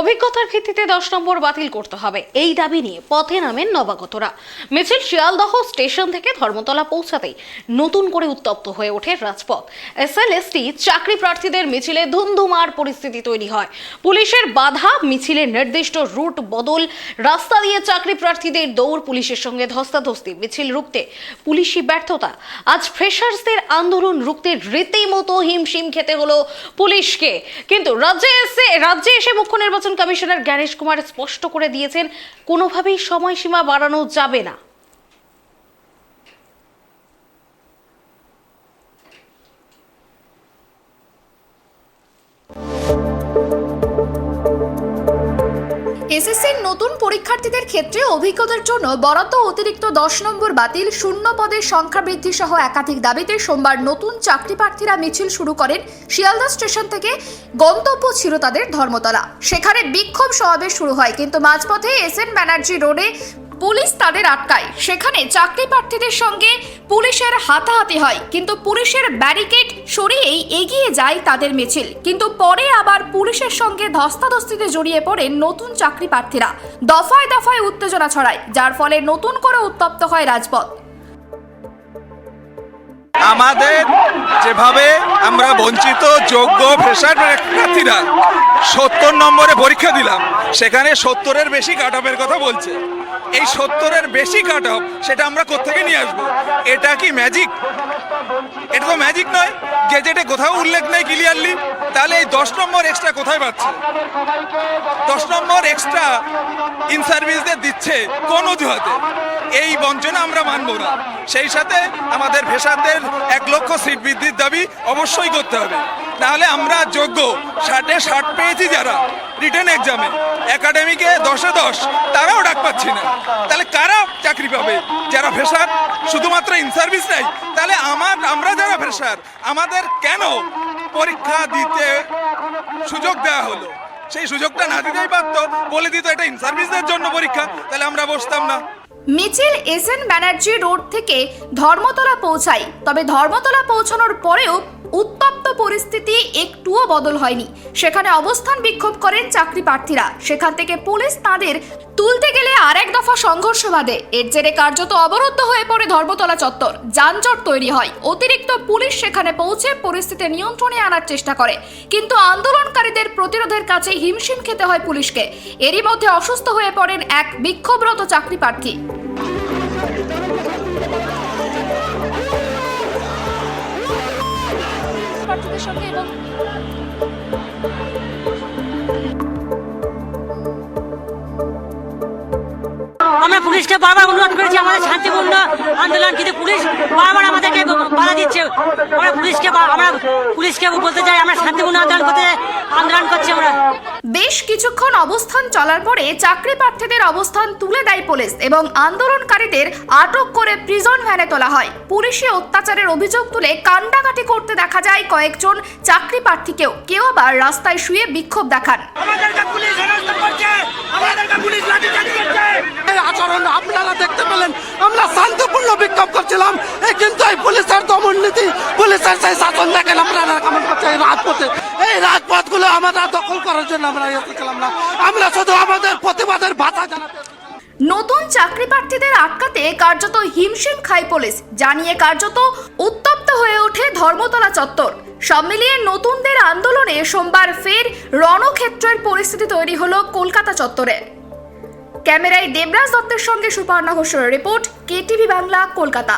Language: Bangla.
অভিজ্ঞতার ভিত্তিতে দশ নম্বর বাতিল করতে হবে। এই দাবি নিয়ে পথে নামেন নবাগতরা। মিছিল শিয়ালদহ স্টেশন থেকে ধর্মতলা পৌঁছাতেই নতুন করে উত্তপ্ত হয়ে ওঠে রাজপথ। এসএলএসটি চাকরি প্রার্থীদের মিছিলে ধুমধুমার পরিস্থিতি তৈরি হয়। পুলিশের বাধা মিছিলের নির্দিষ্ট রুট বদল, রাস্তা দিয়ে চাকরি প্রার্থীদের দৌড় পুলিশের সঙ্গে ধস্তাধস্তি, মিছিল রুখতে পুলিশি ব্যর্থতা। আজ ফ্রেশার্সদের আন্দোলন রুখতে রীতিমতো হিমশিম খেতে হলো পুলিশকে। কিন্তু রাজ্যে এসে রাজ্যে এসে মুখ্য নির্বাচন কমিশনার জ্ঞানেশ কুমার স্পষ্ট করে দিয়েছেন কোনোভাবেই সময়সীমা বাড়ানো যাবে না। এসএসসির নতুন পরীক্ষার্থীদের ক্ষেত্রে অভিজ্ঞতার জন্য বরাদ্দ অতিরিক্ত দশ নম্বর বাতিল শূন্য পদের সংখ্যা বৃদ্ধি সহ একাধিক দাবিতে সোমবার নতুন চাকরি প্রার্থীরা মিছিল শুরু করেন শিয়ালদা স্টেশন থেকে গন্তব্য ছিল তাদের ধর্মতলা। সেখানে বিক্ষোভ সমাবেশ শুরু হয়, কিন্তু মাঝপথে এস এন ব্যানার্জি রোডে পুলিশ তাদের আটকায়। সেখানে চাকরি প্রার্থীদের সঙ্গে পুলিশের হাতাহাতি হয়। কিন্তু পুলিশের ব্যারিকেড সরিয়েই এগিয়ে যায় তাদের মিছিল। কিন্তু পরে আবার পুলিশের সঙ্গে ধস্তাধস্তিতে জড়িয়ে পড়ে নতুন চাকরি প্রার্থীরা। দফায় দফায় উত্তেজনা ছড়ায়, যার ফলে নতুন করে উত্তপ্ত হয় রাজপথ। আমাদের যেভাবে আমরা বঞ্চিত, যোগ্য ফ্রেশার প্রার্থীরা সত্তর নম্বরে পরীক্ষা দিলাম। সেখানে সত্তরের বেশি কাট অফের কথা বলছে। এই সত্তরের বেশি কাট অফ সেটা আমরা কোথেকে নিয়ে আসব? এটা কি ম্যাজিক এটা তো ম্যাজিক নয়। গেজেটে কোথাও উল্লেখ নেই ক্লিয়ারলি তাহলে এই দশ নম্বর এক্সট্রা কোথায় পাচ্ছে? দশ নম্বর এক্সট্রা ইন সার্ভিসদের দিচ্ছে কোন অজুহাতে? এই বঞ্চনা আমরা মানব না। সেই সাথে আমাদের ভেসারদের এক লক্ষ সিট বৃদ্ধির দাবি অবশ্যই করতে হবে। নাহলে আমরা যোগ্য। ষাটে ষাট পেয়েছি যারা রিটার্ন এক্সামে একাডেমিকে দশে দশ তারাও ডাক পাচ্ছি না। তাহলে কারা চাকরি পাবে? যারা ফ্রেশার শুধুমাত্র ইন সার্ভিস নাই তাহলে আমার আমরা যারা ফ্রেশার আমাদের কেন পরীক্ষা দিতে সুযোগ দেওয়া হলো। সেই সুযোগটা না দিতেই পারতো। বলে দিত এটা ইন সার্ভিসদের জন্য পরীক্ষা তাহলে আমরা বসতাম না। মিছিল এস এন ব্যানার্জি রোড থেকে ধর্মতলা পৌঁছায়। তবে ধর্মতলা পৌঁছানোর পরেও উত্তপ্ত পরিস্থিতি একটুও বদল হয়নি। সেখানে অবস্থান বিক্ষোভ করেন চাকরি প্রার্থীরা। সেখান থেকে পুলিশ তাদের তুলতে গেলে আরেক দফা সংঘর্ষ বাঁধে। এর জেরে কার্যত অবরুদ্ধ হয়ে পড়ে ধর্মতলা চত্বর। যানজট তৈরি হয়। অতিরিক্ত পুলিশ সেখানে পৌঁছে পরিস্থিতি নিয়ন্ত্রণে আনার চেষ্টা করে। কিন্তু আন্দোলনকারীদের প্রতিরোধের কাছে হিমশিম খেতে হয় পুলিশকে। এরই মধ্যে অসুস্থ হয়ে পড়েন এক বিক্ষোভরত চাকরি প্রার্থী। প্রার্থীদের সঙ্গে এবং আমরা পুলিশকে বারবার অনুরোধ করেছি আমাদের শান্তিপূর্ণ আন্দোলন কিন্তু পুলিশ বারবার আমাদেরকে বাধা দিচ্ছে আমরা পুলিশকে আমরা পুলিশকে বলতে চাই আমরা শান্তিপূর্ণ আন্দোলন করতে আন্দোলন করছি আমরা। বেশ কিছুক্ষণ অবস্থান চলার পরে চাকরি প্রার্থীদের অবস্থান তুলে দেয় পুলিশ এবং আন্দোলনকারীদের আটক করে প্রিজন ভ্যানে তোলা হয়। পুলিশে অত্যাচারের অভিযোগ তুলে কান্ডাকাটি করতে দেখা যায় কয়েকজন চাকরি প্রার্থীকেও। কেউ আবার রাস্তায় শুয়ে বিক্ষোভ দেখান। আমাদেরকে পুলিশ হেনস্থা করছে আমাদেরকে পুলিশ লাঠিচার্জ করছে। এই আচরণ আপনারা দেখতে পেলেন আমরা শান্তিপূর্ণ বিক্ষোভ করছিলাম এই কিন্তু এই পুলিশের দমন নীতি পুলিশের সেই শাসন দেখেন আপনারা কেমন করছে এই রাজপথে এই রাজপথগুলো আমরা দখল করার জন্য আমরা না। আমরা শুধু আমাদের প্রতিবাদের জানাতে নতুন চাকরি প্রার্থীদের আটকাতে কার্যত হিমশিম খায় পুলিশ, জানিয়ে কার্যত উত্তপ্ত হয়ে ওঠে ধর্মতলা চত্বর। সব মিলিয়ে নতুনদের আন্দোলনে সোমবার ফের রণক্ষেত্রের পরিস্থিতি তৈরি হলো কলকাতা চত্বরে। ক্যামেরায় দেবরাজ দত্তের সঙ্গে সুপর্ণা ঘোষের রিপোর্ট, কেটিভি বাংলা, কলকাতা।